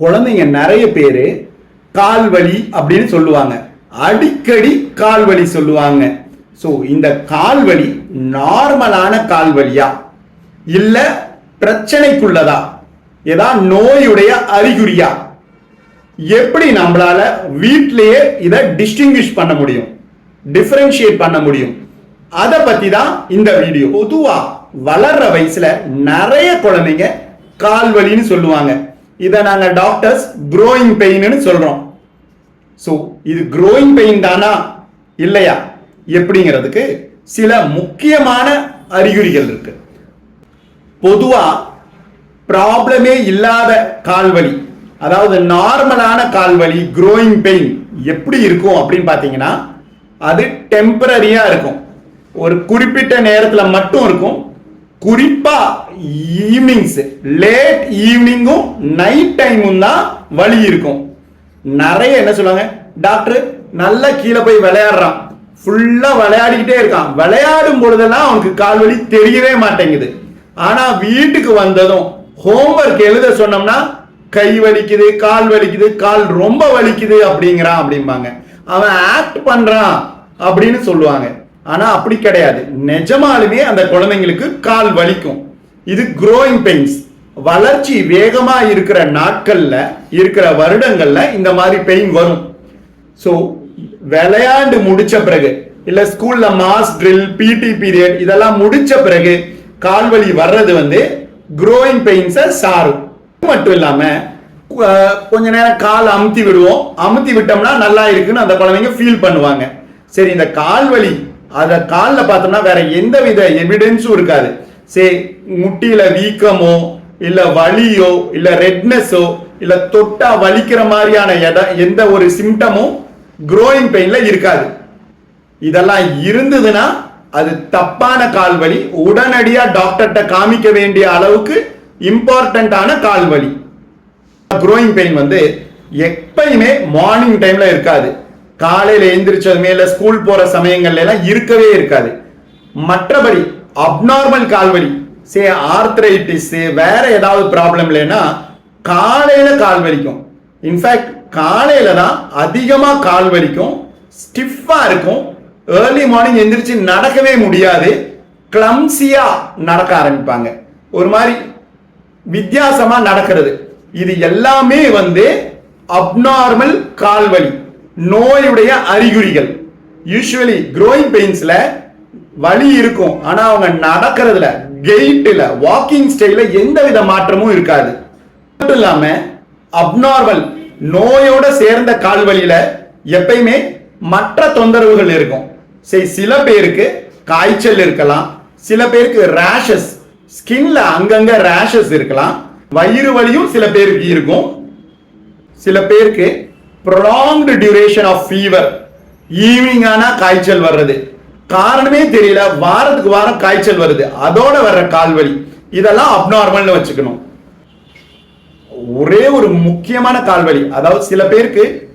குழந்தைங்க நிறைய பேர் கால் வலி அப்படின்னு சொல்லுவாங்க. அடிக்கடி கால் வலி சொல்லுவாங்க. ஸோ இந்த கால் வலி நார்மலான கால் வலியா இல்லை பிரச்சனைக்குள்ளதா? ஏதா நோயுடைய அறிகுறியா? எப்படி நம்மளால வீட்டிலேயே இதை டிஸ்டிங்கிஷ் பண்ண முடியும்? டிஃபரன்ஷியேட் பண்ண முடியும்? அதை பற்றி தான் இந்த வீடியோ பொதுவாக வளர்ற வயசில் நிறைய குழந்தைங்க கால் வலின்னு சொல்லுவாங்க. இதை நாங்கள் டாக்டர்ஸ் குரோயிங் பெயின்னு சொல்கிறோம் ஸோ இது குரோயிங் பெயின் தானா? இல்லையா? எப்படிங்கிறதுக்கு சில முக்கியமான அறிகுறிகள் இருக்கு. பொதுவாக ப்ராப்ளமே இல்லாத கால்வலி அதாவது நார்மலான கால்வலி குரோயிங் பெயின் எப்படி இருக்கும் அப்படின்னு பார்த்தீங்கன்னா அது டெம்பரரியாக இருக்கும். ஒரு குறிப்பிட்ட நேரத்தில் மட்டும் இருக்கும். குறிப்பாக ஈவினிங்ஸ் லேட் ஈவினிங்கும் நைட் டைமும் தான் வலி இருக்கும். நிறைய என்ன சொல்லுவாங்க? டாக்டர் நல்லா கீழே போய் விளையாடுறான். ஃபுல்லாக விளையாடிக்கிட்டே இருக்கான். விளையாடும் பொழுதெல்லாம் அவனுக்கு கால் வலி தெரியவே மாட்டேங்குது. ஆனால் வீட்டுக்கு வந்ததும் ஹோம்ஒர்க் எழுத சொன்னோம்னா கை வலிக்குது கால் வலிக்குது கால் ரொம்ப வலிக்குது அப்படிங்கிறான் அப்படிம்பாங்க. அவன் ஆக்ட் பண்ணுறான் அப்படின்னு சொல்லுவாங்க. ஆனால் அப்படி கிடையாது. நிஜமாலுமே அந்த குழந்தைங்களுக்கு கால் வலிக்கும். இது குரோயிங் பெயின்ஸ் வளர்ச்சி வேகமா இருக்கிற நாட்கள்ல இருக்கிற வருடங்கள்ல இந்த மாதிரி பெயின் வரும். ஸோ விளையாண்டு முடிச்ச பிறகு இல்ல ஸ்கூல்ல மாஸ் ட்ரில் பிடி பீரியட் இதெல்லாம் முடிச்ச பிறகு கால்வலி வர்றது வந்து குரோயிங் பெயின்ஸை சாரும். மட்டும் இல்லாம கொஞ்ச நேரம் கால் அமுத்தி விடுவோம். அமுத்தி விட்டோம்னா நல்லா இருக்குன்னு அந்த குழந்தைங்க ஃபீல் பண்ணுவாங்க. சரி இந்த கால்வலி அதை காலில் பார்த்தோம்னா வேற எந்த வித எவிடன்ஸும் இருக்காது. சரி முட்டியில வீக்கமோ இல்ல வலியோ இல்ல ரெட்னஸோ இல்ல தொட்டா வலிக்கிற மாதிரியான எட- எந்த ஒரு சிம்டமும் குரோயிங் பெயின்ல இருக்காது. இதெல்லாம் இருந்ததுன்னா அது தப்பான கால்வலி. உடனடியா டாக்டர்கிட்ட காமிக்க வேண்டிய அளவுக்கு இம்பார்ட்டண்டான கால்வலி. குரோயிங் பெயின் வந்து எப்பயுமே மார்னிங் டைம்ல இருக்காது. காலையில எந்திரிச்சதுமே இல்ல ஸ்கூல் போற சமயங்கள்ல எல்லாம் இருக்கவே இருக்காது. மற்றபடி அப்நார்மல் கால்வலி. சே ஆர்த்ரைட்டிஸ் வேற ஏதாவது ப்ராப்ளம் இல்லைன்னா காலையில கால் வலிக்கும். இன்ஃபேக்ட் காலையில தான் அதிகமா கால் வலிக்கும் ஸ்டிஃபா இருக்கும். ஏர்லி மார்னிங் எந்திரிச்சு நடக்கவே முடியாது. கிளம்சியா நடக்க ஆரம்பிப்பாங்க. ஒரு மாதிரி வித்தியாசமா நடக்கிறது. இது எல்லாமே வந்து அப்நார்மல் கால்வலி நோயுடைய அறிகுறிகள். யூஸ்வலி க்ரோயிங் பெயின்ஸ்ல வலி இருக்கும். ஆனா அவங்க நடக்கிறதுல கெயிட்ல வாக்கிங் ஸ்டைல எந்த வித மாற்றமும் இருக்காது. மட்டும் இல்லாம அப்நார்மல் நோயோட சேர்ந்த கால் வழியில எப்பயுமே மற்ற தொந்தரவுகள் இருக்கும். சரி சில பேருக்கு காய்ச்சல் இருக்கலாம். சில பேருக்கு ரேஷஸ் ஸ்கின்ல அங்கங்க ரேஷஸ் இருக்கலாம். வயிறு வலியும் சில பேருக்கு இருக்கும். சில பேருக்கு prolonged duration of fever evening ஆனா காய்ச்சல் வர்றது. காரணமே தெரியல. வாரத்துக்கு வாரம் காய்ச்சல் வருது. அதோட வர்ற கால்வலி. இதெல்லாம் அப்நார்மல்னு வச்சுக்கணும். ஒரே ஒரு முக்கியமான கால்வலி. அதாவது சில பேருக்கு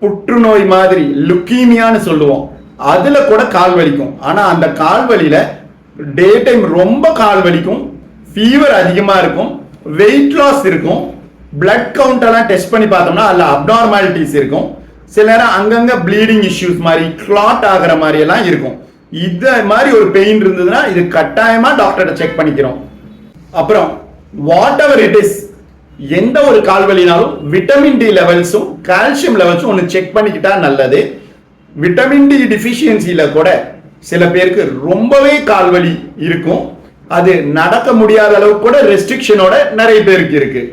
புற்றுநோய் மாதிரி லுக்கீமியான்னு சொல்லுவோம். அதுல கூட கால் வலிக்கும். ஆனா அந்த கால் வலியில டே டைம் ரொம்ப கால் வலிக்கும். ஃபீவர் அதிகமா இருக்கும். வெயிட் லாஸ் இருக்கும். பிளட் கவுண்ட் எல்லாம் டெஸ்ட் பண்ணி பார்த்தோம்னா அதுல அப்நார்மாலிட்டிஸ் இருக்கும். சில நேரம் அங்கங்க ப்ளீடிங் இஷ்யூஸ் மாதிரி கிளாட் ஆகிற மாதிரி எல்லாம் இருக்கும். இது மாதிரி ஒரு பெயின் இருந்ததுன்னா இது கட்டாயமா டாக்டர்கிட்ட செக் பண்ணிக்கிறோம். அப்புறம் வாட் எவர் இட் இஸ் எந்த ஒரு கால்வலினாலும் விட்டமின் டி லெவல்ஸும் கால்சியம் லெவல்ஸும் ஒன்று செக் பண்ணிக்கிட்டா நல்லது. விட்டமின் டி டிஃபிஷியன்சியில கூட சில பேருக்கு ரொம்பவே கால்வலி இருக்கும். அது நடக்க முடியாத அளவுக்கு கூட ரெஸ்ட்ரிக்ஷனோட நிறைய பேருக்கு இருக்குது